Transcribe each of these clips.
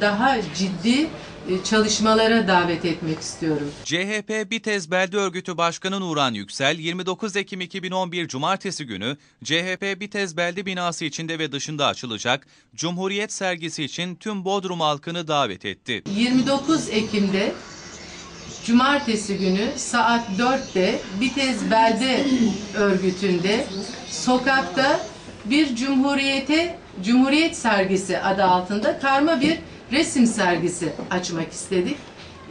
daha ciddi e, çalışmalara davet etmek istiyorum. CHP Bitez Belde Örgütü Başkanı Nuran Yüksel, 29 Ekim 2011 Cumartesi günü CHP Bitez Belde binası içinde ve dışında açılacak Cumhuriyet sergisi için tüm Bodrum halkını davet etti. 29 Ekim'de Cumartesi günü saat 4'te Bitez Belde Örgütü'nde sokakta bir Cumhuriyete Cumhuriyet sergisi adı altında karma bir resim sergisi açmak istedik.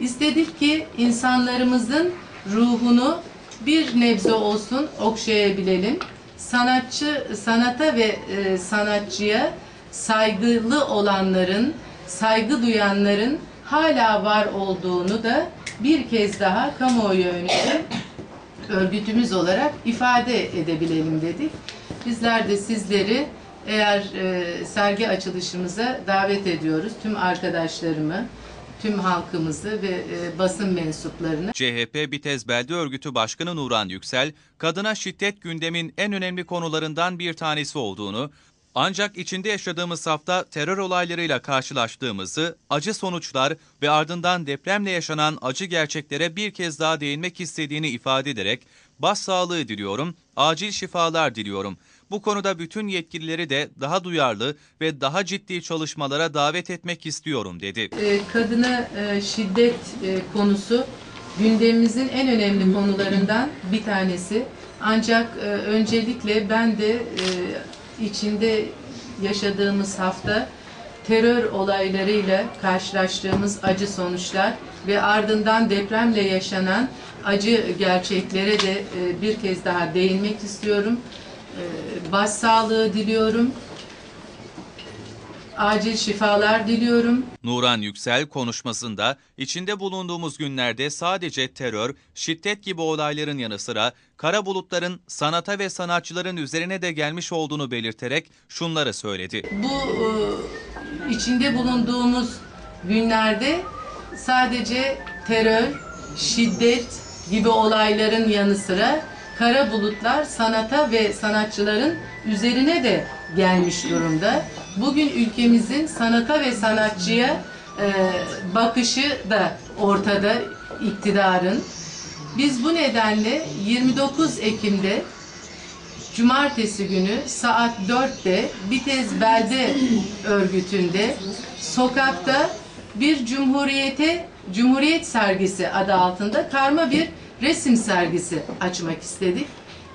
İstedik ki insanlarımızın ruhunu bir nebze olsun okşayabilelim. Sanatçı, sanata ve e, sanatçıya saygılı olanların, saygı duyanların hala var olduğunu da bir kez daha kamuoyu önünde örgütümüz olarak ifade edebilelim dedik. Bizler de sizleri eğer e, sergi açılışımıza davet ediyoruz. Tüm arkadaşlarımı, tüm halkımızı ve e, basın mensuplarını. CHP Bitez Belde Örgütü Başkanı Nuran Yüksel, kadına şiddet gündemin en önemli konularından bir tanesi olduğunu, ancak içinde yaşadığımız hafta terör olaylarıyla karşılaştığımızı, acı sonuçlar ve ardından depremle yaşanan acı gerçeklere bir kez daha değinmek istediğini ifade ederek, başsağlığı diliyorum, acil şifalar diliyorum. Bu konuda bütün yetkilileri de daha duyarlı ve daha ciddi çalışmalara davet etmek istiyorum dedi. E, kadına e, şiddet e, konusu gündemimizin en önemli konularından bir tanesi. Ancak e, öncelikle ben de içinde yaşadığımız hafta terör olaylarıyla karşılaştığımız acı sonuçlar ve ardından depremle yaşanan acı gerçeklere de e, bir kez daha değinmek istiyorum. E, Başsağlığı diliyorum. Acil şifalar diliyorum. Nuran Yüksel konuşmasında içinde bulunduğumuz günlerde sadece terör, şiddet gibi olayların yanı sıra kara bulutların sanata ve sanatçıların üzerine de gelmiş olduğunu belirterek şunları söyledi. Bu e, içinde bulunduğumuz günlerde sadece terör, şiddet gibi olayların yanı sıra kara bulutlar sanata ve sanatçıların üzerine de gelmiş durumda. Bugün ülkemizin sanata ve sanatçıya e, bakışı da ortada iktidarın. Biz bu nedenle 29 Ekim'de Cumartesi günü saat 4'te Bitez Belde Örgütü'nde sokakta bir Cumhuriyete Cumhuriyet sergisi adı altında karma bir resim sergisi açmak istedik.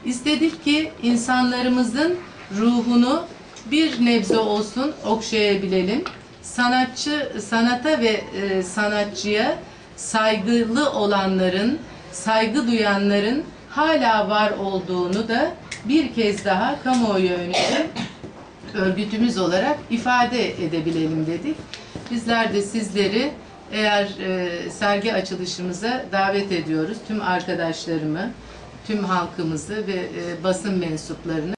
İstedik ki insanlarımızın ruhunu bir nebze olsun okşayabilelim. Sanatçı, sanata ve e, sanatçıya saygılı olanların, saygı duyanların hala var olduğunu da bir kez daha kamuoyu önünde örgütümüz olarak ifade edebilelim dedik. Bizler de sizleri eğer e, sergi açılışımıza davet ediyoruz. Tüm arkadaşlarımı, tüm halkımızı ve e, basın mensuplarını.